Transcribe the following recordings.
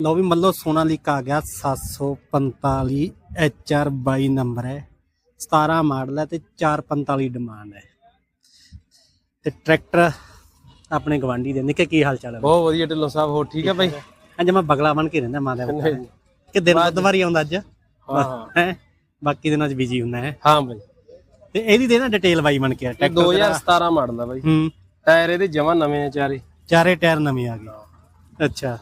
ਲਓ ਵੀ ਮੱਲੋ ਸੋਨਾਲੀਕਾ ਆ ਗਿਆ 745 HR 22 ਨੰਬਰ ਹੈ। 17 ਮਾਡਲ ਹੈ ਤੇ 445 ਡਿਮਾਂਡ ਹੈ। ਤੇ ਟਰੈਕਟਰ ਆਪਣੇ ਗਵਾਂਢੀ ਦੇ ਨਿੱਕੇ ਕੀ ਹਾਲ ਚਾਲ ਹੈ ਬਹੁਤ ਵਧੀਆ ਢਿੱਲੋਂ ਸਾਹਿਬ ਹੋ ਠੀਕ ਹੈ ਬਾਈ? ਅੱਜ ਮੈਂ ਬਗਲਾ ਬਣ ਕੇ ਰਹਿੰਦਾ ਮਾਂ ਦੇ। ਕਿ। ਦਿਨ ਬੁੱਧਵਾਰ ਆਉਂਦਾ ਅੱਜ? ਹਾਂ ਬਾਕੀ ਦਿਨਾਂ 'ਚ ਬਿਜ਼ੀ ਹੁੰਦਾ ਹੈ? ਹਾਂ ਬਾਈ। ਤੇ ਇਹਦੀ ਦੇ ਨਾ ਡਿਟੇਲ ਬਾਈ ਬਣ ਕੇ ਟਰੈਕਟਰ 2017 ਮਾਡਲ ਦਾ ਬਾਈ। ਹੂੰ। ਟਾਇਰ ਇਹਦੇ ਜਮਾ ਨਵੇਂ ਆ ਚਾਰੇ। ਚਾਰੇ ਟਾਇਰ ਨਵੇਂ ਆ ਗਏ। ਅੱਛਾ।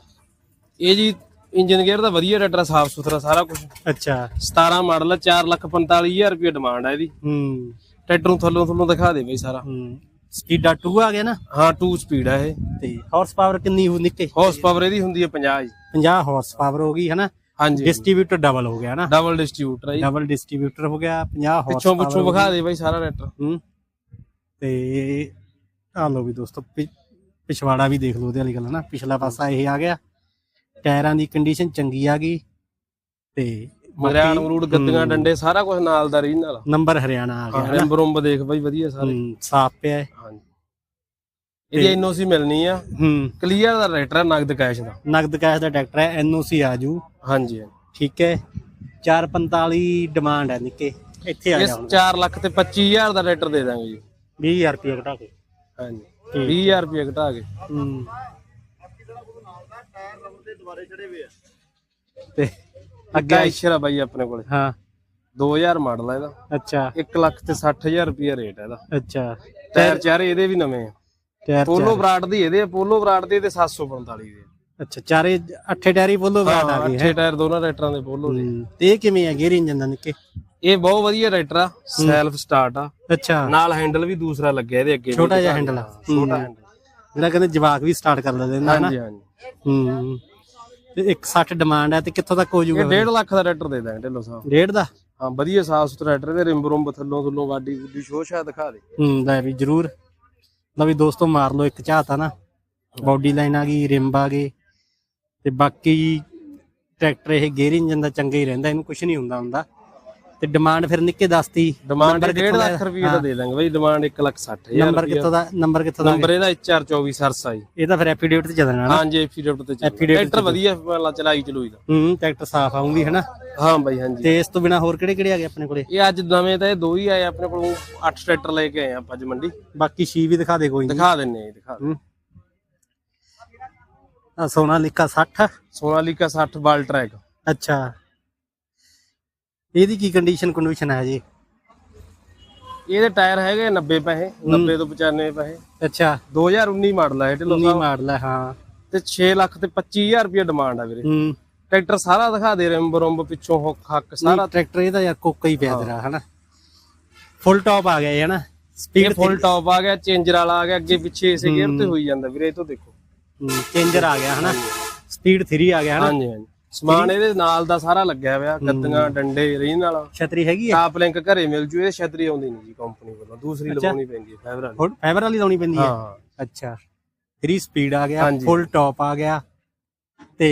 ਇਹ ਜੀ ਇੰਜਨ ਗੇਅਰ ਦਾ ਵਧੀਆ ਟਰੈਕਟਰ ਸਾਫ਼ ਸੁਥਰਾ ਸਾਰਾ ਕੁਝ ਅੱਛਾ। 17 ਮਾਡਲ ਆ 445000 ਰੁਪਏ ਡਿਮਾਂਡ ਹੈ ਇਹਦੀ। ਹੂੰ। ਟਰੈਕਟਰ ਨੂੰ ਥੱਲੋਂ ਥੱਲੋਂ ਦਿਖਾ ਦੇ ਬਾਈ ਸਾਰਾ। ਹੂੰ। ਸਪੀਡਾ 2 ਆ ਗਿਆ ਨਾ? ਹਾਂ 2 ਸਪੀਡ ਆ ਇਹ। ਤੇ ਹਾਰਸ ਪਾਵਰ ਕਿੰਨੀ ਹੋ ਨਿੱਕੇ? ਹਾਰਸ ਪਾਵਰ ਇਹਦੀ ਹੁੰਦੀ ਹੈ 50 ਜੀ। 50 ਹਾਰਸ ਪਾਵਰ ਹੋ ਗਈ ਹੈ ਨਾ ਹਾਂਜੀ। ਡਿਸਟ੍ਰੀਬਿਊਟਰ ਡਬਲ ਹੋ ਗਿਆ ਨਾ? ਡਬਲ ਡਿਸਟ੍ਰੀਬਿਊਟਰ ਹੈ ਡਬਲ ਡਿਸਟ੍ਰੀਬਿਊਟਰ ਹੋ ਗਿਆ 50 ਹਾਰਸ ਪਿੱਛੋਂ ਪਿੱਛੋਂ ਵਿਖਾ ਦੇ ਬਾਈ ਸਾਰਾ ਟਰੈਕਟਰ ਹੂੰ। ਤੇ ਆ ਲੋ ਵੀ ਦੋਸਤੋ ਪਿਛਵਾੜਾ ਵੀ ਦੇਖ ਲਓ ਉਹਦੇ ਵਾਲੀ ਗੱਲ ਨਾ ਪਿਛਲਾ ਪਾਸਾ ਇਹ ਆ ਗਿਆ। ਟਾਇਰਾਂ ਦੀ ਕੰਡੀਸ਼ਨ ਚੰਗੀ ਆ ਗਈ ਤੇ ਮਰਿਆਣ ਮਰੂੜ ਗੱਦੀਆਂ ਡੰਡੇ ਸਾਰਾ ਕੁਝ ਨਾਲ ਦਾ ਰੀਨ ਨਾਲ। ਨੰਬਰ ਹਰਿਆਣਾ ਆ ਗਿਆ ਰਿੰਬ ਰੁੰਬ ਦੇਖ ਬਾਈ ਵਧੀਆ ਸਾਰੇ। ਸਾਫ਼ ਪਿਆ ਹੈ। ਹਾਂਜੀ। ਇਹਦੀ ਐਨਓਸੀ ਮਿਲਣੀ ਆ। ਹੂੰ। ਕਲੀਅਰ ਦਾ ਟਰੈਕਟਰ ਨਗਦ ਕੈਸ਼ ਦਾ। ਨਗਦ ਕੈਸ਼ ਦਾ ਟਰੈਕਟਰ ਹੈ ਐਨਓਸੀ ਆਜੂ ਹਾਂਜੀ ਠੀਕ ਹੈ। 445 ਡਿਮਾਂਡ ਹੈ ਨਿੱਕੇ। ਇੱਥੇ ਆ ਇਸ ਜਾ ਹੁਣ। 4 ਲੱਖ ਤੇ 25000 ਦਾ ਟਰੈਕਟਰ ਦੇ ਦਾਂਗੇ ਜੀ। 20000 ਰੁਪਏ ਘਟਾ ਕੇ। ਹਾਂਜੀ। ਠੀਕ। 20000 ਰੁਪਏ ਘਟਾ ਕੇ। ਹੂੰ। ਤੇ ਅੱਗੇ ਆਇਸ਼ਰ ਬਾਈ ਆਪਣੇ ਕੋਲੇ। ਹਾਂ। 2000 ਮਾਡਲ ਆ ਇਹਦਾ। ਅੱਛਾ। 1 ਲੱਖ ਤੇ 60000 ਰੁਪਏ ਰੇਟ ਹੈ ਇਹਦਾ। ਅੱਛਾ। ਟਾਇਰ ਚਾਰੇ ਇਹਦੇ ਵੀ ਨਵੇਂ ਆ। ਟਾਇਰ ਪੋਲੋ ਬਰਾਡ ਦੀ ਇਹਦੇ ਆ, ਪੋਲੋ ਬਰਾਡ ਦੇ ਤੇ 745 ਦੇ ਅੱਛਾ ਚਾਰੇ ਅੱਠੇ ਟਾਇਰ ਹੀ ਬੋਲੋ ਬਰਾਟ ਆ ਗਏ ਅੱਠੇ ਟਾਇਰ ਦੋਨਾਂ ਟਰੈਕਟਰਾਂ ਦੇ ਪੋਲੋ ਦੇ ਹੂੰ, ਤੇ ਇਹ ਕਿਵੇਂ ਆ ਗੇਅਰ ਇੰਜਨ ਦਾ ਨਿੱਕੇ? ਇਹ ਬਹੁਤ ਵਧੀਆ ਟਰੈਕਟਰ ਆ ਸੈਲਫ ਸਟਾਰਟ ਆ। ਅੱਛਾ। ਨਾਲ ਹੈਂਡਲ ਵੀ ਦੂਸਰਾ ਲੱਗਿਆ ਇਹਦੇ ਅੱਗੇ ਵੀ ਛੋਟਾ ਜਿਹਾ ਹੈਂਡਲ ਛੋਟਾ ਹੈਂਡਲ। ਜਿਹੜਾ ਕਹਿੰਦੇ ਜਵਾਕ ਵੀ ਸਟਾਰਟ ਕਰ ਲੈਂਦੇ ਨੇ ਹਾਂਜੀ ਹਾਂਜੀ। ਹੂੰ ਤੇ 160 ਡਿਮਾਂਡ ਹੈ ਤੇ ਕਿੱਥੋਂ ਤੱਕ ਹੋ ਇਹ ਜਾਊਗਾ 1.5 ਲੱਖ ਦਾ ਟਰੈਕਟਰ ਦੇ ਦਾਂਗੇ ਢਿੱਲੋਂ ਸਾਹਿਬ। ਡੇਢ ਦਾ? ਹਾਂ ਵਧੀਆ ਸਾਫ਼ ਸੁਥਰਾ ਟਰੈਕਟਰ ਦੇ ਰਿੰਬ ਰੁੰਬ ਥੱਲੋਂ ਥੱਲੋਂ ਵਾਡੀ ਵੁੱਡੀ ਸ਼ੋਅ ਸ਼ਾ ਦਿਖਾ ਦੇ। ਹੂੰ ਲੈ ਵੀ ਜਰੂਰ। ਲਓ ਵੀ ਦੋਸਤੋ ਮਾਰ ਲਓ ਇੱਕ ਝਾਤ ਆ ਨਾ? ਬਾਡੀ ਲਾਈਨ ਆ ਗਈ ਰਿੰਬ ਆ ਗਏ। ਤੇ ਬਾਕੀ ਟਰੈਕਟਰ ਇਹ ਗੇਅਰ ਇੰਜਨ ਦਾ ਚੰਗਾ ਹੀ ਰਹਿੰਦਾ ਇਹਨੂੰ ਕੁਝ ਨਹੀਂ ਹੁੰਦਾ ਹੁੰਦਾ। ਤੇ ਡਿਮਾਂਡ ਫਿਰ ਨਿੱਕੇ ਦੱਸਤੀ ਡਿਮਾਂਡ ਨੰਬਰ 1.5 ਕਿੱਥੋਂ ਦਾ ਲੱਖ ਰੁਪਏ ਦਾ ਦੇ ਦਾਂਗੇ ਬਈ ਡਿਮਾਂਡ 1 ਲੱਖ 60 ਹਜ਼ਾਰ ਨੰਬਰ ਕਿੱਥੋਂ ਦਾ ਨੰਬਰ ਕਿੱਥੋਂ ਦਾ ਨੰਬਰ ਇਹਦਾ HR24 ਸਰਸਾ ਜੀ। ਇਹ ਤਾਂ ਫਿਰ ਐਫੀਡੇਵਿਟ ਤੇ ਚੱਲਣਾ ਨਾ। ਹਾਂਜੀ ਐਫੀਡੇਵਿਟ ਤੇ ਚੱਲ Affidavit ਟਰੈਕਟਰ ਵਧੀਆ ਵਾਲਾ ਚਲਾਈ ਚਲੂਈ ਦਾ। ਹੂੰ ਟਰੈਕਟਰ ਸਾਫ਼ ਆਉਂਗੀ ਹੈ ਨਾ ਹਾਂ ਬਾਈ ਹਾਂਜੀ। ਤੇ ਇਸ ਤੋਂ ਬਿਨਾ ਹੋਰ ਕਿਹੜੇ ਕਿਹੜੇ ਆ ਗਏ ਆਪਣੇ ਕੋਲੇ? ਇਹ ਅੱਜ ਨਵੇਂ ਤਾਂ ਇਹ ਦੋ ਹੀ ਆਏ ਆਪਣੇ ਕੋਲ 8 ਟਰੈਕਟਰ ਲੈ ਕੇ ਆਏ ਆਪਾਂ ਅੱਜ ਮੰਡੀ। ਬਾਕੀ ਛੀ ਵੀ ਦਿਖਾ ਦੇ ਕੋਈ ਨਹੀਂ। ਦਿਖਾ ਦਿੰਨੇ ਆ ਦਿਖਾ ਆ। ਸੋਨਾਲੀਕਾ 60 ਸੋਨਾਲੀਕਾ 60 ਬਾਲ ਟਰੈਕ। ਅੱਛਾ। ਇਹਦੀ ਕੀ ਕੰਡੀਸ਼ਨ ਕੰਡੀਸ਼ਨ ਹੈ ਜੀ? ਇਹਦੇ ਟਾਇਰ ਹੈਗੇ 90 ਪੈਸੇ 90 ਤੋਂ 95 ਪੈਸੇ। ਅੱਛਾ। 2019 ਮਾਡਲ ਹੈ ਢਿੱਲੋਂ 19 ਸਾਹਿਬ। ਮਾਡਲ ਹੈ ਹਾਂ। ਤੇ 6 ਲੱਖ ਤੇ 25000 ਰੁਪਏ ਡਿਮਾਂਡ ਆ ਵੀਰੇ। ਹੂੰ। ਟਰੈਕਟਰ ਸਾਰਾ ਦਿਖਾ ਦੇ ਰਿੰਬ ਰੁੰਬ ਪਿੱਛੋਂ ਹੁੱਕ ਹੱਕ ਸਾਰਾ। ਟਰੈਕਟਰ ਇਹਦਾ ਯਾਰ ਕੋਕਾ ਹੀ ਪਿਆ ਤੇਰਾ ਹਨਾ? ਫੁੱਲ ਟਾਪ ਆ ਗਿਆ ਹਨਾ? ਇਹ ਸਪੀਡ ਫੁੱਲ ਟਾਪ ਆ ਗਿਆ ਚੇਂਜਰ ਵਾਲਾ ਆ ਗਿਆ ਅੱਗੇ ਪਿੱਛੇ ਇਸੇ ਗੇਅਰ ਤੇ ਹੋਈ ਜਾਂਦਾ ਵੀਰੇ ਇਹ ਤੋਂ ਦੇਖੋ। ਚੇਂਜਰ ਆ ਗਿਆ ਹਨਾ? ਸਪੀਡ 3 ਆ ਗਿਆ ਹਨਾ? ਹਾਂਜੀ ਹਾਂਜੀ। ਸਮਾਨ ਇਹਦੇ ਨਾਲ ਦਾ ਸਾਰਾ ਲੱਗਿਆ ਹੋਇਆ ਗੱਦੀਆਂ ਡੰਡੇ ਰੀਨ ਵਾਲਾ। ਛਤਰੀ ਹੈਗੀ ਹੈ ਟਾਪ ਲਿੰਕ ਘਰੇ ਮਿਲ ਜੂ ਇਹ ਛਤਰੀ ਆਉਂਦੀ ਨਹੀਂ ਜੀ ਕੰਪਨੀ ਵੱਲੋਂ। ਦੂਸਰੀ ਲਵਾਉਣੀ ਪੈਂਦੀ ਹੈ ਫਾਈਬਰ ਵਾਲੀ। ਫਾਈਬਰ ਵਾਲੀ ਲਾਉਣੀ ਪੈਂਦੀ ਹੈ? ਹਾਂ। ਅੱਛਾ। 3 ਸਪੀਡ ਆ ਗਿਆ। ਫੁੱਲ ਟਾਪ ਆ ਗਿਆ। ਤੇ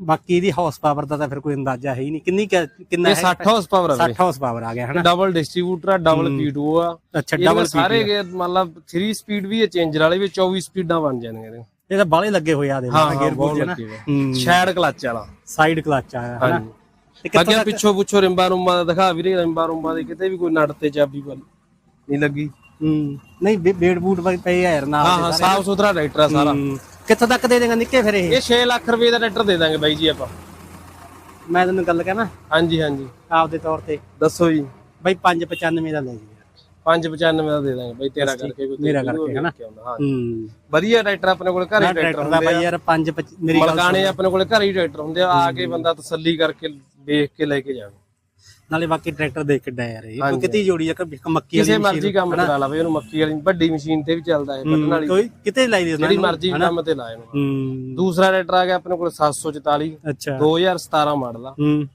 ਬਾਕੀ ਇਹਦੀ ਹਾਰਸ ਪਾਵਰ ਦਾ ਤਾਂ ਫਿਰ ਕੋਈ ਅੰਦਾਜ਼ਾ ਹੈ ਹੀ ਨਹੀਂ। ਕਿੰਨੀ ਕਿੰਨਾ ਇਹ 60 ਹਾਰਸ ਪਾਵਰ ਆ 60 ਹਾਰਸ ਪਾਵਰ ਆ ਗਿਆ ਹਨਾ? ਡਬਲ ਡਿਸਟ੍ਰੀਬਿਊਟਰ ਆ ਡਬਲ P2 ਆ। ਅੱਛਾ ਡਬਲ ਸਾਰੇ ਮਤਲਬ 3 ਸਪੀਡ ਵੀ ਹੈ ਚੇਂਜਰ ਵਾਲੇ ਵੀ 24 ਸਪੀਡਾਂ ਬਣ ਜਾਣਗੇ ਇਹਦੇ। ਇਹ ਤਾਂ ਬਾਲੇ ਲੱਗੇ ਹੋਏ ਆ ਦੇ ਹਾਂ ਗੇਅਰ ਬਹੁਤ ਗੂਰ ਨਾ। ਲੱਗੇ ਹੋਏ ਹੂੰ। ਸ਼ੈਡ ਕਲਚ ਵਾਲਾ। ਸਾਈਡ ਕਲਚ ਹਾਂਜੀ। ਤੇ ਕਿੱਥੋਂ ਅੱਗੇ ਤੱਕ ਪਿੱਛੋਂ ਪੁੱਛੋ ਰਿੰਬਾ ਰੁੰਬਾ ਦਾ ਦਿਖਾ ਵੀਰੇ ਰਿੰਬਾ ਰੁੰਬਾ ਦੇ ਕਿਤੇ ਵੀ ਕੋਈ ਨਟ ਤੇ ਚਾਬੀ ਵੱਲ ਨਹੀਂ ਲੱਗੀ। ਹੂੰ। ਨਹੀਂ ਬੇੜ ਬੂਟ ਵੀ ਪਏ ਆ ਯਾਰ ਨਾਲ ਹਾਂ ਦੇ ਹਾਂ। ਸਾਫ਼ ਸੁਥਰਾ ਟਰੈਕਟਰ ਆ ਸਾਰਾ। ਹੂੰ। ਕਿੱਥੋਂ ਤੱਕ ਦੇ ਦੇਗਾ ਨਿੱਕੇ ਫਿਰ ਇਹ? ਇਹ 6 ਲੱਖ ਰੁਪਏ ਦਾ ਟਰੈਕਟਰ ਦੇ ਦਾਂਗੇ ਬਾਈ ਜੀ ਆਪਾਂ। ਮੈਂ ਤੈਨੂੰ ਗੱਲ ਕਹਿਣਾ? ਹਾਂਜੀ ਹਾਂਜੀ। ਆਪਦੇ ਤੌਰ ਤੇ। ਦੱਸੋ ਜੀ। ਬਾਈ 595 ਦਾ ਲੈ ਜੀ। 595 ਦਾ ਦੇ ਦਾਂਗੇ ਬਾਈ ਤੇਰਾ ਕਰਕੇ ਕੋਈ ਮੇਰਾ ਤੇਰੀ ਕਰਕੇ, ਹਨਾ? ਕੇ ਆਉਂਦਾ, ਹਾਂ ਹੂੰ। ਵਧੀਆ ਟਰੈਕਟਰ ਆਪਣੇ ਕੋਲ ਘਰੇ ਟਰੈਕਟਰ ਟਰੈਕਟਰ ਦਾ ਹੁੰਦੇ ਬਾਈ ਆ। ਯਾਰ 5 ਮੇਰੀ ਗੱਲ ਮਲਕਾਣੇ ਆਪਣੇ ਕੋਲ ਘਰੇ ਹੀ ਟਰੈਕਟਰ ਹੁੰਦੇ ਆ ਆ ਕੇ ਬੰਦਾ ਤਸੱਲੀ ਕਰਕੇ ਵੇਖ ਕੇ ਲੈ ਕੇ ਜਾਵੇ। ਨਾਲੇ ਬਾਕੀ ਟਰੈਕਟਰ ਦੇਖ ਕਿੱਡਾ ਯਾਰ ਇਹ। ਕੋਈ ਹਾਂਜੀ। ਕਿਤੇ ਜੋੜੀ ਆ ਕਿ ਮੱਕੀ ਕਿਸੇ ਵਾਲੀ ਮਰਜ਼ੀ ਕੰਮ ਕਰਾ ਲਵੇ ਉਹਨੂੰ ਮੱਕੀ ਵਾਲੀ ਵੱਡੀ ਮਸ਼ੀਨ ਤੇ ਵੀ ਚੱਲਦਾ ਹੈ ਵੱਢਣ ਵਾਲੀ। ਕੋਈ ਕਿਤੇ ਲਾਈ ਦੇ ਜਿਹੜੀ ਮਰਜ਼ੀ ਕੰਮ ਤੇ ਲਾਏ ਨੂੰ ਹੂੰ। ਦੂਸਰਾ ਟਰੈਕਟਰ ਆ ਗਿਆ ਆਪਣੇ ਕੋਲ 744 ਅੱਛਾ। 2017 ਮਾਡਲ ਆ। ਹੂੰ।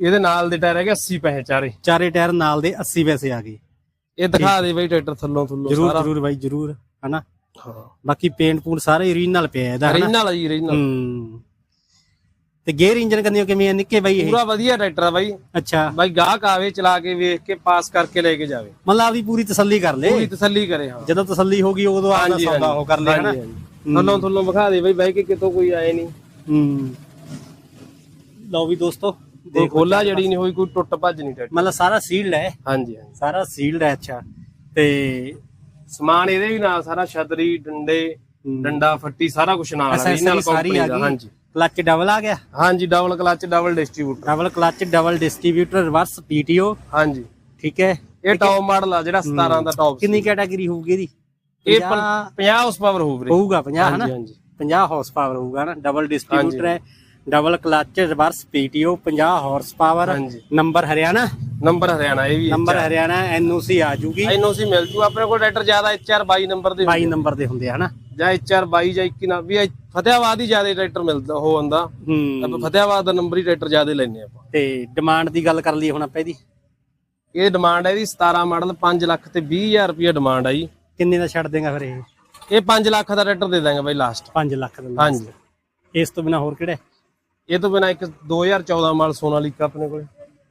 ਇਹਦੇ ਨਾਲ ਦੇ ਟਾਇਰ ਹੈਗੇ 80 ਪੈਸੇ ਚਾਰੇ। ਚਾਰੇ ਟਾਇਰ ਨਾਲ ਦੇ 80 ਪੈਸੇ ਆ ਗਏ। ਇਹ ਦਿਖਾ ਦੇ ਬਈ ਟਰੈਕਟਰ ਥੱਲੋਂ ਥੱਲੋਂ ਜਰੂਰ ਜਰੂਰ ਬਾਈ ਜਰੂਰ ਹਨਾ? ਹਾਂ। ਬਾਕੀ ਪੇਂਟ ਪੂੰਟ ਸਾਰੇ ਓਰੀਜਨਲ ਪਿਆ ਇਹਦਾ ਹਨਾ? ਆ ਜੀ ਹੂੰ। ਤੇ ਗੇਅਰ ਇੰਜਨ ਕੰਨਿਓ ਕਿਵੇਂ ਆ? ਨਿੱਕੇ ਬਾਈ ਇਹ? ਪੂਰਾ ਵਧੀਆ ਟਰੈਕਟਰ ਆ ਬਾਈ। ਅੱਛਾ। ਬਾਈ ਗਾਹਕ ਆਵੇ ਚਲਾ ਕੇ ਵੇਖ ਕੇ ਪਾਸ ਕਰਕੇ ਲੈ ਕੇ ਜਾਵੇ। ਮਤਲਬ ਆਪਦੀ ਪੂਰੀ ਤਸੱਲੀ ਕਰ ਲੈ। ਪੂਰੀ ਤਸੱਲੀ ਕਰੇ ਹਾਂ। ਜਦੋਂ ਤਸੱਲੀ ਹੋ ਗਈ ਉਦੋਂ ਆਪਦਾ ਸੌਦਾ। ਉਹ ਕਰ ਲੈ ਹਨਾ? ਥੱਲੋਂ ਥੱਲੋਂ ਵਿਖਾ ਦੇ ਬਾਈ ਬਾਈ ਕਿ ਕਿਤੋਂ ਕੋਈ ਆਏ ਨਹੀਂ। ਹੂੰ। ਲਓ ਵੀ ਦੋਸਤੋ ਕੋਈ ਖੋਲਾ ਜੜੀ ਨਹੀਂ ਹੋਈ ਕੋਈ ਟੁੱਟ ਭੱਜ ਨਹੀਂ ਟਰੈਕਟਰ ਮਤਲਬ ਸਾਰਾ ਸੀਲਡ ਹੈ ਹਾਂਜੀ ਹਾਂਜੀ। ਸਾਰਾ ਸੀਲਡ ਹੈ ਅੱਛਾ। ਤੇ ਸਮਾਨ ਇਹਦੇ ਵੀ ਨਾਲ ਸਾਰਾ ਛਤਰੀ ਡੰਡੇ ਹੂੰ। ਡੰਡਾ ਫੱਟੀ ਸਾਰਾ ਕੁਝ ਨਾਲ ਆ ਦਾ, ਗਈ। ਹਾਂਜੀ। ਕਲੱਚ ਡਬਲ ਆ ਗਿਆ? ਹਾਂਜੀ double clutch double distributor double clutch double distributor reverse PTO ਹਾਂਜੀ। ਠੀਕ ਹੈ। ਇਹ ਟੌਪ ਮਾਡਲ ਆ ਜਿਹੜਾ 17 ਦਾ ਟੌਪ ਕਿੰਨੀ ਕੈਟਾਗਰੀ ਹੋਊਗੀ ਇਹਦੀ? ਇਹ 50 50 ਹਾਰਸ ਪਾਵਰ ਹੋਊ ਵੀਰੇ। ਹੋਊਗਾ 50 ਹਨਾ? ਹਾਂਜੀ। ਹਾਂਜੀ 50 ਹਾਰਸ ਪਾਵਰ ਹੋਊਗਾ ਨਾ ਡਬਲ ਡਿਸਟ੍ਰੀਬਿਊਟਰ ਹੈ। Double clutch reverse PTO 50 horse power ਹਾਂਜੀ। ਨੰਬਰ ਹਰਿਆਣਾ। ਨੰਬਰ ਹਰਿਆਣਾ ਇਹ ਵੀ ਨੰਬਰ ਹਰਿਆਣਾ ਐਨਓਸੀ ਆ ਜੂਗੀ। ਐਨਓਸੀ ਮਿਲ ਜੂ ਆਪਣੇ ਕੋਲ ਟਰੈਕਟਰ ਜ਼ਿਆਦਾ HR 22 ਨੰਬਰ ਦੇ 22 ਨੰਬਰ ਦੇ ਹੁੰਦੇ ਆ ਹਨਾ? ਜਾਂ HR 22 ਜਾਂ 21 ਨਾ ਵੀ ਇਹ ਫਤਿਆਬਾਦ ਹੀ ਜ਼ਿਆਦਾ ਟਰੈਕਟਰ ਮਿਲਦਾ ਹੋ ਆਂਦਾ ਹੂੰ। ਆਪਾਂ ਫਤਿਆਬਾਦ ਦਾ ਨੰਬਰ ਹੀ ਟਰੈਕਟਰ ਜ਼ਿਆਦਾ ਲੈਨੇ ਆਪਾਂ। ਤੇ ਡਿਮਾਂਡ ਦੀ ਗੱਲ ਕਰ ਲਈ ਹੁਣ ਆਪਾਂ ਇਹਦੀ। ਇਹ ਡਿਮਾਂਡ ਹੈ ਇਹਦੀ 17 ਮਾਡਲ 5 ਲੱਖ ਤੇ 20000 ਰੁਪਏ ਡਿਮਾਂਡ ਆ ਜੀ। ਕਿੰਨੇ ਦਾ ਛੱਡ ਦੇਗਾ ਫਿਰ ਇਹ? ਇਹ 5 ਲੱਖ ਦਾ ਟਰੈਕਟਰ ਦੇ ਦਾਂਗੇ ਬਾਈ ਲਾਸਟ 5 ਲੱਖ ਦਾ ਹਾਂਜੀ। ਇਸ ਤੋਂ ਬਿਨਾ ਹੋਰ ਕਿਹੜਾ ਹੈ? ਇਹ ਤੋਂ ਬਿਨਾ ਇੱਕ 2014 ਮਾਡਲ ਸੋਨਾਲੀਕਾ ਆਪਣੇ ਕੋਲ।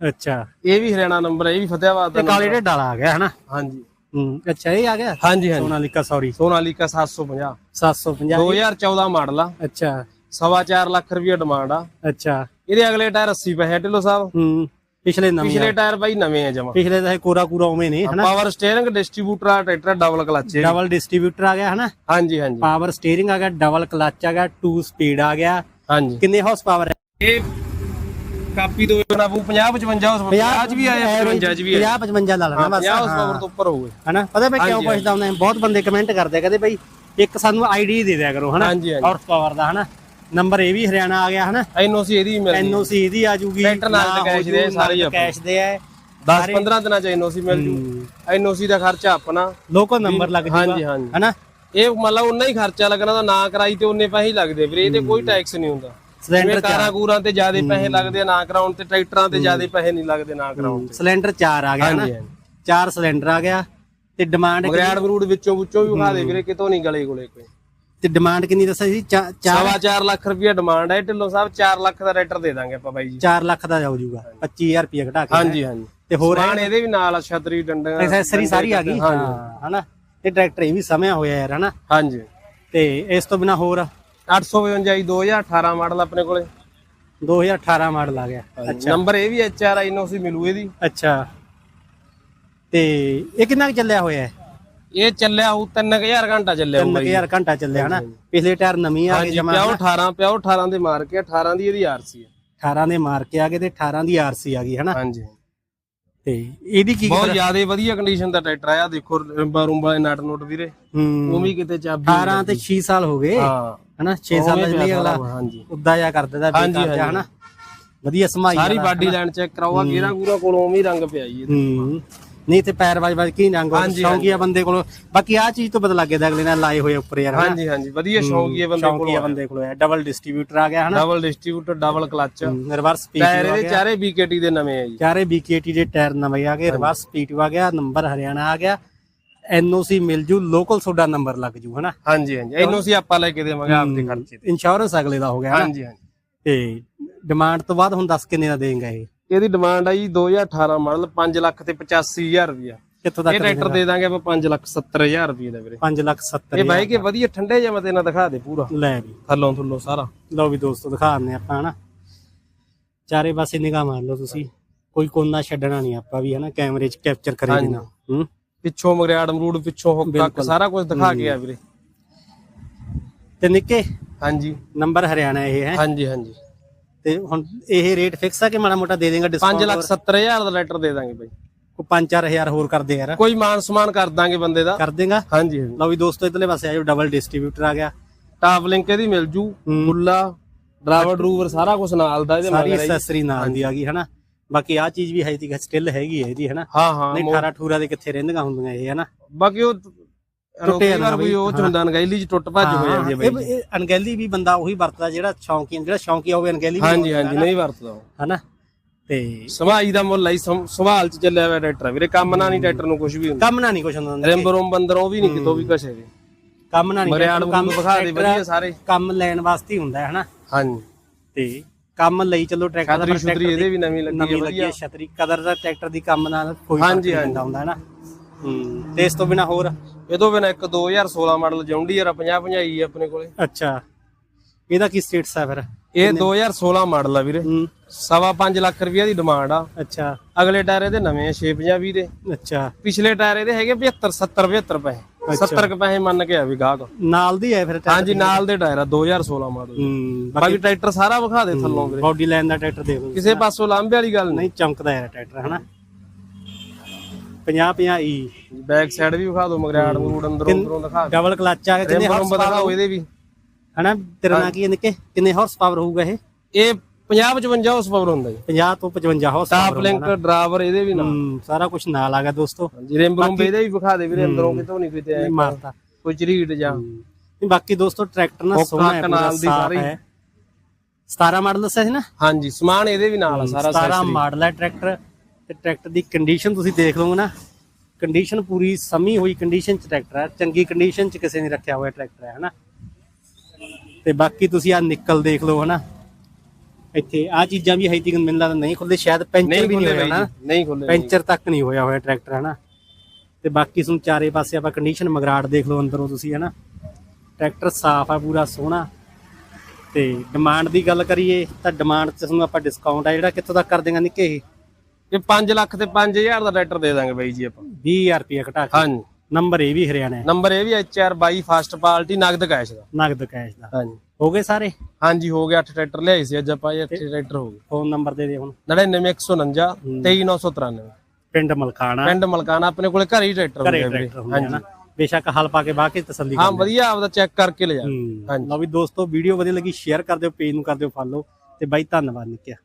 ਅੱਛਾ। ਇਹ ਵੀ ਹਰਿਆਣਾ ਨੰਬਰ ਹੈ ਇਹ ਵੀ ਫਤਿਆਬਾਦ ਦਾ ਤੇ ਕਾਲੇ ਢੇਡ ਵਾਲਾ ਆ ਗਿਆ ਹਨਾ? ਹਾਂਜੀ। ਹੂੰ ਅੱਛਾ ਇਹ ਆ ਗਿਆ? ਹਾਂਜੀ ਹਾਂਜੀ। ਸੋਨਾਲੀਕਾ ਸੌਰੀ ਸੋਨਾਲੀਕਾ 750 750 2014 ਮਾਡਲ ਆ। ਅੱਛਾ। ਸਵਾ ਚਾਰ ਲੱਖ ਰੁਪਏ ਡਿਮਾਂਡ ਆ। ਅੱਛਾ। ਇਹਦੇ ਅਗਲੇ ਟਾਇਰ 80 ਪੈਸੇ ਢਿੱਲੋ ਸਾਹਿਬ। ਹੂੰ ਪਿਛਲੇ ਨਵੇਂ ਪਿਛਲੇ ਟਾਇਰ ਬਾਈ ਨਵੇਂ ਆ ਜਮਾ। ਪਿਛਲੇ ਦਾ ਇਹ ਕੋਰਾ ਕੋਰਾ ਉਵੇਂ ਨਹੀਂ ਹਨਾ? ਪਾਵਰ ਸਟੀਅਰਿੰਗ ਡਿਸਟ੍ਰੀਬਿਊਟਰ ਆ tractor double clutch double distributor ਆ ਗਿਆ ਹਨਾ? ਹਾਂਜੀ ਹਾਂਜੀ। ਪਾਵਰ ਸਟੀਅਰਿੰਗ ਆ ਗਿਆ ਡਬਲ ਕਲੱਚ ਆ ਗਿਆ 2 ਸਪੀਡ ਆ ਗਿਆ। ਹਾਂਜੀ। ਕਿੰਨੇ ਹਾਰਸ ਪਾਵਰ ਹੈ? ਇਹ ਕਾਪੀ ਤੋਂ ਬਣਾ 50 55 ਉਸ 50 ਚ ਵੀ ਆਇਆ 55 ਚ ਵੀ ਆਇਆ। 50 55 ਲਾ ਲੈਣਾ ਬਸ। 50 ਉਸ ਪਾਵਰ ਤੋਂ ਉੱਪਰ ਹੋਊਗਾ। ਹਨਾ? ਪਤਾ ਮੈਂ ਕਿਉਂ ਹਾਂਜੀ, ਪੁੱਛਦਾ ਹੁੰਦਾ ਬਹੁਤ ਬੰਦੇ ਕਮੈਂਟ ਕਰਦੇ ਕਹਿੰਦੇ ਬਈ ਇੱਕ ਸਾਨੂੰ ਆਈਡੀ ਦੇ ਦਿਆ ਕਰੋ ਹਨਾ? ਹਾਂਜੀ ਹਾਂਜੀ। ਹਾਰਸ ਪਾਵਰ ਦਾ ਹਨਾ? ਨੰਬਰ ਇਹ ਵੀ ਹਰਿਆਣਾ ਆ ਗਿਆ ਹਨਾ? ਐਨਓਸੀ ਇਹਦੀ ਮਿਲ ਐਨਓਸੀ ਇਹਦੀ ਆ ਜੂਗੀ। ਟਰੈਕਟਰ ਨਾਲ cash ਦੇ ਸਾਰੇ। ਕੈਸ਼ ਦੇ ਆ। 10 15 ਦਿਨਾਂ ਚ ਐਨਓਸੀ ਮਿਲ ਜੂ। ਐਨਓਸੀ ਦਾ ਖਰਚਾ ਆਪਣਾ। ਲੋਕੋ ਨੰਬਰ ਲੱਗ ਹਾਂਜੀ ਜੂਗਾ ਹਾਂਜੀ। ਹਨਾ? ਇਹ ਮਤਲਬ ਉਨਾ ਹੀ ਖਰਚਾ ਲੱਗਣਾ ਤਾਂ ਨਾ ਕਰਾਈ ਤੇ ਉਨੇ ਪੈਸੇ ਹੀ ਲੱਗਦੇ ਵੀਰੇ ਇਹਦੇ ਕੋਈ ਟੈਕਸ ਨਹੀਂ ਹੁੰਦਾ। ਸਿਲੰਡਰ ਕਾਰਾਂ ਕੂਰਾਂ ਤੇ ਜ਼ਿਆਦਾ ਪੈਸੇ ਲੱਗਦੇ ਨਾ ਕਰਾਉਣ ਤੇ ਟਰੈਕਟਰਾਂ ਤੇ ਜ਼ਿਆਦਾ ਪੈਸੇ ਨਹੀਂ ਲੱਗਦੇ ਨਾ ਕਰਾਉਣ ਤੇ। ਸਿਲੰਡਰ 4 ਆ ਗਿਆ ਹਾਂਜੀ ਚਾਰ ਸਿਲੰਡਰ ਆ ਗਿਆ ਤੇ ਡਿਮਾਂਡ ਮਗਰਾੜ ਮਰੂੜ ਵਿੱਚੋਂ ਵਿੱਚੋਂ ਵੀ ਵਿਖਾ ਦੇ ਵੀਰੇ ਕਿਤੋਂ ਨਹੀਂ ਗਲੇ ਕੋਲੇ ਕੋਈ। ਤੇ ਡਿਮਾਂਡ ਕਿੰਨੀ ਦੱਸਿਆ ਸੀ? 4 ਸਵਾ 4 ਲੱਖ ਰੁਪਏ ਡਿਮਾਂਡ ਹੈ ਢਿੱਲੋਂ ਸਾਹਿਬ 4 ਲੱਖ ਦਾ ਰੇਟਰ ਦੇ ਦਾਂਗੇ ਆਪਾਂ ਬਾਈ ਜੀ। 4 ਲੱਖ ਦਾ ਜਾਊ ਜੂਗਾ 25000 ਰੁਪਏ ਘਟਾ ਕੇ। ਹਾਂਜੀ ਹਾਂਜੀ। ਤੇ ਹੋਰ ਇਹਦੇ ਵੀ ਨਾਲ ਛਤਰੀ ਡੰਡਾ ਐਕਸੈਸਰੀ ਸਾਰੀ ਆ ਗਈ? ਹਾਂ ਹਨਾ? ਤੇ ਟਰੈਕਟਰ ਇਹ ਵੀ ਸਮਿਆ ਹੋਇਆ ਯਾਰ ਹਨਾ? ਹਾਂਜੀ। ਤੇ ਇਸ ਤੋਂ ਬਿਨਾ ਹੋਰ? 852 ਜੀ 2018 ਮਾਡਲ ਆਪਣੇ ਕੋਲੇ। 2018 ਮਾਡਲ ਆ ਗਿਆ। ਨੰਬਰ ਇਹ ਵੀ ਐਚ ਆਰ ਆਈ ਨੋ ਸੀ ਮਿਲੂ ਇਹਦੀ। ਅੱਛਾ। ਤੇ ਇਹ ਕਿੰਨਾ ਚੱਲਿਆ ਹੋਇਆ ਹੈ? ਇਹ ਚੱਲਿਆ ਹੋਊ 3000 ਘੰਟਾ ਚੱਲਿਆ ਬਾਈ। 3000 ਘੰਟਾ ਚੱਲਿਆ ਹਨਾ? ਪਿਛਲੇ ਟਾਇਰ ਨਵੀਂ ਆ ਗਏ ਹਾਂਜੀ ਜਮਾ ਪਿਆਓ 18 ਪਿਆਓ 18 ਦੇ ਮਾਰ ਕੇ 18 ਦੀ ਇਹਦੀ ਆਰਸੀ ਹੈ 18 ਦੇ ਮਾਰ ਕੇ ਆ ਗਏ ਤੇ 18 ਦੀ ਆਰਸੀ ਆ ਗਈ ਹਨਾ? ਹਾਂਜੀ। ਤੇ ਇਹਦੀ ਕੀ ਬਹੁਤ ਜ਼ਿਆਦਾ ਵਧੀਆ ਕੰਡੀਸ਼ਨ ਦਾ ਟਰੈਕਟਰ ਆ ਦੇਖੋ ਰੰਬਾ ਰੁੰਬਾ ਦੇ ਨਟ ਨੋਟ ਵੀਰੇ। ਉਹ ਵੀ ਕਿਤੇ ਚਾਬੀ 18 ਤੇ 6 ਸਾਲ ਹੋ ਗਏ। ਹਾਂ। ਹਨਾ 6 ਸਾਲ ਜਿਹੜੀ ਅਗਲਾ ਉੱਦਾ ਜਾ ਕਰ ਦਿੰਦਾ ਬੇਕਾਰ ਹਾਂਜੀ। ਹਨਾ। ਵਧੀਆ ਸਮਾਈ ਸਾਰੀ ਬਾਡੀ ਲਾਈਨ ਚੈੱਕ ਕਰਾਓ ਆ ਗੇਰਾ ਗੂਰਾ ਕੋਲੋਂ ਵੀ ਰੰਗ ਪਿਆ ਜੀ ਇਹਦੇ। ਹੂੰ। ਨਹੀਂ ਤੇ ਪੈਰ ਵਾਜ ਵਾਜ ਕੀ ਰੰਗ ਹਾਂਜੀ, ਸ਼ੌਂਕੀਆ ਬੰਦੇ ਕੋਲ। ਬਾਕੀ ਆ ਚੀਜ਼ ਤੋਂ ਪਤਾ ਲੱਗ ਗਿਆ ਅਗਲੇ ਨਾਲ ਲਾਏ ਹੋਏ ਉੱਪਰ ਯਾਰ ਹਨਾ? ਹਾਂਜੀ ਹਾਂਜੀ। ਵਧੀਆ ਸ਼ੌਂਕੀਏ ਬੰਦੇ ਕੋਲ ਸ਼ੌਂਕੀਆ ਬੰਦੇ ਕੋਲ ਹੈ ਡਬਲ ਡਿਸਟ੍ਰੀਬਿਊਟਰ ਆ ਗਿਆ ਹਨਾ? Double distributor double clutch reverse tyre speed ਇਹਦੇ ਚਾਰੇ ਬੀਕੇਟੀ ਦੇ ਨਵੇਂ ਆ ਜੀ। ਚਾਰੇ BKT ਦੇ ਟਾਇਰ ਨਵੇਂ ਆ ਗਏ ਰਿਵਰਸ ਸਪੀਡ ਆ ਗਿਆ ਨੰਬਰ ਹਰਿਆਣਾ ਆ ਗਿਆ। ਐਨਓਸੀ ਮਿਲ ਜੂ ਲੋਕਲ ਤੁਹਾਡਾ ਨੰਬਰ ਲੱਗ ਜੂ ਹਨਾ? ਹਾਂਜੀ ਹਾਂਜੀ। ਇਹਨੂੰ ਅਸੀਂ ਆਪਾਂ ਲੈ ਕੇ ਦੇਵਾਂਗੇ ਆਪਦੇ ਖਰਚੇ ਤੇ। ਇੰਸ਼ੋਰੈਂਸ ਅਗਲੇ ਦਾ ਹੋ ਗਿਆ ਹਨਾ? ਹਾਂਜੀ ਹਾਂਜੀ। ਤੇ ਡਿਮਾਂਡ ਤੋਂ ਬਾਅਦ ਹੁਣ ਦੱਸ ਕਿੰਨੇ ਦਾ ਦੇਂਗਾ ਇਹ? ਇਹਦੀ ਡਿਮਾਂਡ ਆ ਜੀ 2018 ਮਾਡਲ 5 ਲੱਖ ਤੇ 85000 ਰੁਪਇਆ ਕਿੱਥੋਂ ਇਹ ਤੱਕ ਟਰੈਕਟਰ ਦੇ ਦਾਂਗੇ ਆਪਾਂ 5 ਲੱਖ 70000 ਰੁਪਏ ਦਾ ਵੀਰੇ। 5 ਲੱਖ 70 ਇਹ ਬਾਈ ਕੇ ਵਧੀਆ ਠੰਡੇ ਜਿਹਾ ਮਤੇ ਨਾਲ ਦਿਖਾ ਦੇ ਪੂਰਾ। ਲੈ ਵੀ। ਥੱਲੋਂ ਥੱਲੋਂ ਸਾਰਾ। ਲਓ ਵੀ ਦੋਸਤੋ ਦਿਖਾਉਂਦੇ ਆਪਾਂ ਹਨਾ। ਚਾਰੇ ਪਾਸੇ ਨਿਗਾਹ ਮਾਰ ਲਓ ਤੁਸੀਂ। ਕੋਈ ਕੋਨਾ ਛੱਡਣਾ ਨਹੀਂ ਆਪਾਂ ਵੀ ਹਨਾ ਕੈਮਰੇ 'ਚ ਕੈਪਚਰ ਕਰੇ। ਬਿਨਾ। ਹੂੰ? ਪਿੱਛੋਂ ਮਗਰਿਆੜ ਮਰੂੜ ਪਿੱਛੋਂ ਹੁੱਕ ਤੱਕ। ਸਾਰਾ ਕੁਝ ਦਿਖਾ ਕੇ ਆ ਵੀਰੇ। ਤੇ ਨਿੱਕੇ? ਹਾਂਜੀ। ਨੰਬਰ ਹਰਿਆਣਾ ਇਹ ਹੈ। ਹਾਂਜੀ ਹਾਂਜੀ। ਤੇ ਹੁਣ ਇਹ ਰੇਟ ਫਿਕਸ ਆ ਕਿ ਮਾੜਾ ਮੋਟਾ ਦੇ ਦੇਗਾ 5 ਡਿਸਕਾਊਂਟ ਲੱਖ 70000 ਦਾ ਲੈਟਰ ਦੇ ਦਾਂਗੇ ਬਾਈ। ਕੋਈ 5-4000 ਹੋਰ ਕਰ ਦੇ ਯਾਰ। ਕੋਈ ਮਾਨ ਸਮਾਨ ਕਰ ਦਾਂਗੇ ਬੰਦੇ ਦਾ। ਕਰ ਦੇਗਾ? ਹਾਂਜੀ ਹਾਂਜੀ। ਲਓ ਵੀ ਦੋਸਤੋ ਇਧਰਲੇ ਪਾਸੇ ਆਜੋ ਡਬਲ ਡਿਸਟ੍ਰੀਬਿਊਟਰ ਆ ਗਿਆ। ਟਾਪ ਲਿੰਕ ਇਹਦੀ ਮਿਲ ਜੂ। ਬੁੱਲਾ ਡਰਾਈਵਰ ਡਰੂਵਰ ਸਾਰਾ ਕੁਝ ਨਾਲ ਦਾ ਇਹਦੇ ਸਾਰੀ ਮਗਰ ਜੀ। ਐਕਸੈਸਰੀ ਨਾਲ ਦੀ ਆ ਗਈ ਹਨਾ? ਬਾਕੀ ਆ ਚੀਜ਼ ਵੀ ਹੈ ਤੀ ਸਟਿਲ ਹੈਗੀ ਹੈ ਇਹਦੀ ਹਨਾ? ਹਾਂ ਹਾਂ ਨਹੀਂ 18 ਠੂਰਾ ਦੇ ਕਿੱਥੇ ਰਹਿੰਦੀਆਂ ਹੁੰਦੀਆਂ ਇਹ ਹਨਾ? ਬਾਕੀ ਉਹ ਟੁੱਟੇ ਟੁੱਟੇ ਜਾਂਦਾ ਕੋਈ ਉਹ ਚ ਹੁੰਦਾ ਨਗੈਲੀ ਚ ਟੁੱਟ ਭੱਜ ਹੋ ਜਾਂਦੀ ਹੈ ਬਾਈ ਇਹ ਅਣਗਹਿਲੀ ਵੀ ਬੰਦਾ ਉਹੀ ਵਰਤਦਾ ਜਿਹੜਾ ਸ਼ੌਂਕੀ ਜਿਹੜਾ ਸ਼ੌਂਕੀ ਹੋਵੇ ਅਣਗਹਿਲੀ ਵੀ ਹਾਂਜੀ ਹਾਂਜੀ ਨਹੀਂ ਵਰਤਦਾ ਉਹ। ਹਨਾ? ਤੇ ਸਵਾਈ ਦਾ ਮੁੱਲ ਆਈ ਸਵਾਲ ਚ ਚੱਲਿਆ ਹੋਇਆ ਟਰੈਕਟਰ ਵੀਰੇ ਕੰਮ ਨਾਲ ਨਹੀਂ ਟਰੈਕਟਰ ਨੂੰ ਕੁਝ ਵੀ ਹੁੰਦਾ। ਕੰਮ ਨਾ ਨਹੀਂ ਕੁਛ ਹੁੰਦਾ ਰਿੰਬ ਰੁੰਬ ਅੰਦਰੋਂ ਵੀ ਨਹੀਂ ਕਿਤੋਂ ਵੀ ਕੁਛ ਹੈਗੇ। ਕੰਮ ਨਾ ਨਹੀਂ ਮਰਿਆੜ ਕੰਮ ਨੂੰ ਵਿਖਾ ਦੇ ਵਧੀਆ ਸਾਰੇ। ਕੰਮ ਲੈਣ ਵਾਸਤੇ ਹੀ ਹੁੰਦਾ ਹੈ ਹਨਾ? ਹਾਂਜੀ। ਤੇ ਕੰਮ ਲਈ ਚਲੋ ਟਰੈਕਟਰ ਛਤਰੀ ਛੁਤਰੀ ਇਹਦੇ ਵੀ ਨਵੀਂ ਲੱਗੀ ਨਵੀਂ ਹੈ ਲੱਗੀ ਵਧੀਆ। ਹੈ ਛਤਰੀ। ਕਦਰ ਦਾ ਟਰੈਕਟਰ ਦੀ ਕੰਮ ਨਾਲ ਕੋਈ ਹਾਂਜੀ, ਫ਼ਰਕ ਨਹੀਂ ਹਾਂਜੀ। ਪੈਂਦਾ ਹੁੰਦਾ ਹੈ ਨਾ ਹੂੰ ਤੇ ਇਸ ਤੋਂ ਬਿਨਾ ਹੋਰ? ਇਹ ਤੋਂ ਬਿਨਾ ਇੱਕ 2016 ਮਾਡਲ ਜੌਂਡੀ ਯਾਰ 50 50 ਆਪਣੇ ਕੋਲੇ। ਅੱਛਾ। ਇਹਦਾ ਕੀ ਸਟੇਟਸ ਆ ਫਿਰ? ਇਹ 2016 ਮਾਡਲ ਆ ਵੀਰੇ। ਹੂੰ। ਸਵਾ 5 ਲੱਖ ਰੁਪਇਆ ਦੀ ਡਿਮਾਂਡ ਆ। ਅੱਛਾ। ਅਗਲੇ ਟਾਇਰ ਇਹਦੇ ਨਵੇਂ ਆ 650 ਦੇ। ਅੱਛਾ। ਪਿਛਲੇ ਟਾਇਰ ਇਹਦੇ ਹੈਗੇ 75 70 75 ਪੈਸੇ। 70 ਕੁ ਪੈਸੇ ਮੰਨ ਕੇ ਆ ਵੀ ਗਾਹਕ। ਨਾਲ ਦੀ ਹੈ ਫਿਰ ਟਾਇਰ? ਹਾਂਜੀ ਨਾਲ ਦੇ ਟਾਇਰ ਆ 2016 ਮਾਡਲ ਹੂੰ ਬਾਕੀ ਟਰੈਕਟਰ ਸਾਰਾ ਵਿਖਾ ਦੇ ਥੱਲੋਂ ਵੀਰੇ। ਬਾਡੀ ਲਾਈਨ ਦਾ ਟਰੈਕਟਰ ਦੇਖ ਲਓ। ਕਿਸੇ ਪਾਸੋਂ ਲਾਂਭੇ ਵਾਲੀ ਗੱਲ ਨਹੀਂ। ਚਮਕਦਾ ਯਾਰ ਟਰੈਕਟਰ ਹਨਾ? 50 50 ਈ। ਬੈਕ ਸਾਈਡ ਵੀ ਵਿਖਾ ਦਿਓ ਮਗਰਾੜ ਮੂਡ ਅੰਦਰੋਂ ਅੰਦਰੋਂ ਦਿਖਾ ਡਬਲ ਕਲਚ ਆ ਕਿੰਨੇ ਰਿੰਬ ਹਾਰਸ ਰੁੰਬ ਦਿਖਾਓ ਇਹਦੇ ਵੀ। ਹਨਾ ਤੇਰਾ ਨਾਂ ਕੀ ਹੈ ਨਿੱਕੇ? ਕਿੰਨੇ ਹਾਰਸ ਪਾਵਰ ਹੋਊਗਾ ਇਹ? ਇਹ 50 55 ਹਾਰਸ ਪਾਵਰ ਹੁੰਦਾ ਜੀ। 50 ਤੋਂ 55 ਹਾਰਸ ਟਾਪ ਲਿੰਕ ਡਰਾਈਵਰ ਇਹਦੇ ਵੀ ਨਾਲ। ਸਾਰਾ ਕੁਝ ਨਾਲ ਆ ਗਿਆ ਦੋਸਤੋ। ਹਾਂਜੀ ਰਿੰਬ ਰੁੰਬ ਇਹਦੇ ਵੀ ਵਿਖਾ ਦੇ ਵੀਰੇ ਅੰਦਰੋਂ ਕਿਤੋਂ ਨਹੀਂ ਕਿਤੇ ਐਂ ਮਾਰਤਾ ਕੋਈ ਝਰੀਟ ਜਾਂ ਨਹੀਂ ਬਾਕੀ ਦੋਸਤੋ ਟਰੈਕਟਰ ਨਾ ਹੋਕਾ ਸੋਹਣਾ ਹੈ ਕਨਾਲ ਪੂਰਾ ਦੀ ਸਾਫ਼ ਸਾਰੀ। ਹੈ। 17 ਮਾਡਲ ਦੱਸਿਆ ਸੀ ਨਾ? ਹਾਂਜੀ ਸਮਾਨ ਇਹਦੇ ਵੀ ਨਾਲ ਆ ਸਾਰਾ 17 ਮਾਡਲ ਹੈ ਟਰੈਕਟਰ ਤੇ ਟਰੈਕਟਰ ਦੀ ਕੰਡੀਸ਼ਨ ਤੁਸੀਂ ਦੇਖ ਲਓਗੇ ਨਾ ਕੰਡੀਸ਼ਨ ਪੂਰੀ ਸਮੀ ਹੋਈ ਕੰਡੀਸ਼ਨ ਚ ਟਰੈਕਟਰ ਹੈ ਚੰਗੀ ਕੰਡੀਸ਼ਨ ਚ ਕਿਸੇ ਨੇ ਰੱਖਿਆ ਹੋਇਆ ਟਰੈਕਟਰ ਹੈ ਹਨਾ? ਤੇ ਬਾਕੀ ਤੁਸੀਂ ਆ ਨਿਕਲ ਦੇਖ ਲਓ ਹਨਾ? ਇੱਥੇ ਆ ਚੀਜ਼ਾਂ ਵੀ ਹੈ ਤੀਕ ਮੈਨੂੰ ਲੱਗਦਾ ਨਹੀਂ ਖੁੱਲਦੇ ਸ਼ਾਇਦ ਪੈਂਚਰ ਵੀ ਨਹੀਂ ਹੋਇਆ ਨਾ ਨਹੀਂ ਖੁੱਲੇ ਪੈਂਚਰ ਤੱਕ ਨਹੀਂ ਹੋਇਆ ਹੋਇਆ ਟਰੈਕਟਰ ਹਨਾ? ਤੇ ਬਾਕੀ ਤੁਹਾਨੂੰ ਚਾਰੇ ਪਾਸੇ ਆਪਾਂ ਕੰਡੀਸ਼ਨ ਮਗਰਾੜ ਦੇਖ ਲਓ ਅੰਦਰੋਂ ਤੁਸੀਂ ਹਨਾ? ਟਰੈਕਟਰ ਸਾਫ਼ ਆ ਪੂਰਾ ਸੋਹਣਾ। ਤੇ ਡਿਮਾਂਡ ਦੀ ਗੱਲ ਕਰੀਏ ਤਾਂ ਡਿਮਾਂਡ 'ਚ ਤੁਹਾਨੂੰ ਆਪਾਂ ਡਿਸਕਾਊਂਟ ਆ ਜਿਹੜਾ ਕਿੱਥੋਂ ਤੱਕ ਕਰ ਦੇਗਾ ਨਿੱਕੇ ਇਹ? ਇਹ 5 ਲੱਖ ਤੇ 5000 ਦਾ ਟਰੈਕਟਰ ਦੇ ਦਾਂਗੇ ਬਾਈ ਜੀ ਆਪਾਂ। 20000 ਰੁਪਏ ਘਟਾ ਕੇ। ਹਾਂਜੀ। ਨੰਬਰ ਇਹ ਵੀ ਹਰਿਆਣਾ ਹੈ। ਨੰਬਰ ਇਹ ਵੀ HR 22 ਫਾਸਟ ਪਾਰਟੀ ਨਗਦ ਕੈਸ਼ ਦਾ। ਨਗਦ ਕੈਸ਼ ਦਾ। ਹਾਂਜੀ। ਹੋ ਗਏ ਸਾਰੇ? ਹਾਂਜੀ ਹੋ ਗਿਆ 8 ਟਰੈਕਟਰ ਲਿਆਏ ਸੀ ਅੱਜ ਆਪਾਂ ਇਹ 8 ਟਰੈਕਟਰ ਹੋ ਗਏ। ਫੋਨ ਨੰਬਰ ਦੇ ਦੇ ਹੁਣ। 99149 23993 ਪਿੰਡ ਮਲਕਾਣਾ ਪਿੰਡ ਮਲਕਾਨਾ ਆਪਣੇ ਕੋਲੇ ਘਰੇ ਹੀ ਟਰੈਕਟਰ ਘਰੇ ਟਰੈਕਟਰ ਹੁੰਦੇ ਹਨ ਬੇਸ਼ੱਕ ਹਲ ਪਾ ਕੇ ਬਾਹ ਕੇ ਤਸੱਲੀ ਹਾਂ ਵਧੀਆ ਆਪਦਾ ਚੈੱਕ ਕਰਕੇ ਲੈ ਜਾ ਹੂੰ ਲਓ ਵੀ ਦੋਸਤੋ ਵੀਡੀਓ ਵਧੀਆ ਲੱਗੀ ਸ਼ੇਅਰ ਕਰ ਦਿਓ ਪੇਜ ਨੂੰ ਕਰ ਦਿਓ ਫਾਲੋ ਤੇ ਬਾਈ ਧੰਨਵਾਦ ਨਿੱਕਿਆ।